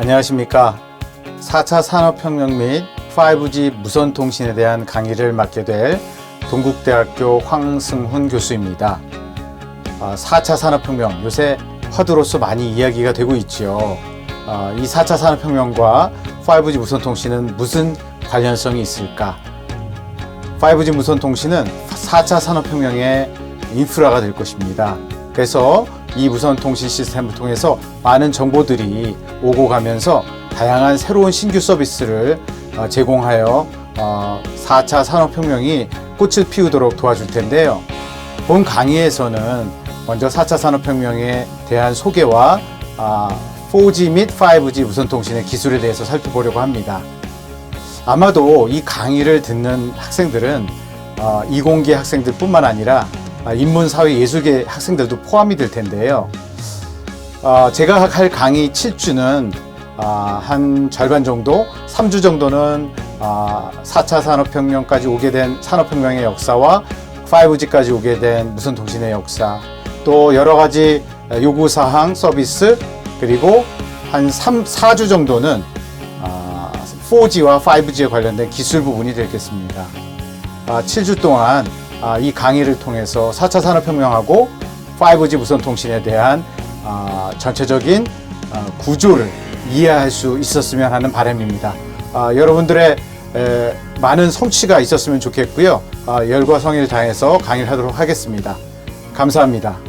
안녕하십니까. 4차 산업혁명 및 5G 무선통신에 대한 강의를 맡게 될 동국대학교 황승훈 교수입니다. 아, 4차 산업혁명, 요새 화두로서 많이 이야기가 되고 있지요. 아, 이 4차 산업혁명과 5G 무선통신은 무슨 관련성이 있을까? 5G 무선통신은 4차 산업혁명의 인프라가 될 것입니다. 그래서 이 무선 통신 시스템을 통해서 많은 정보들이 오고 가면서 다양한 새로운 신규 서비스를 어, 제공하여 어, 4차 산업혁명이 꽃을 피우도록 도와줄 텐데요. 본 강의에서는 먼저 4차 산업혁명에 대한 소개와 아, 4G 및 5G 무선통신의 기술에 대해서 살펴보려고 합니다. 아마도 이 강의를 듣는 학생들은 어, 이공계 학생들 뿐만 아니라 아, 인문사회 예술계 학생들도 포함이 될 텐데요. 어, 제가 할 강의 7주는 아, 한 절반 정도, 3주 정도는 아, 4차 산업혁명까지 오게 된 산업혁명의 역사와 5G까지 오게 된 무선 통신의 역사, 또 여러 가지 요구 사항, 서비스, 그리고 한 3, 4주 정도는 아, 4G와 5G에 관련된 기술 부분이 되겠습니다. 아, 7주 동안 아, 이 강의를 통해서 4차 산업혁명하고 5G 무선통신에 대한 아, 전체적인 아, 구조를 이해할 수 있었으면 하는 바람입니다. 아, 여러분들의 에, 많은 성취가 있었으면 좋겠고요. 아, 열과 성의를 다해서 강의를 하도록 하겠습니다. 감사합니다.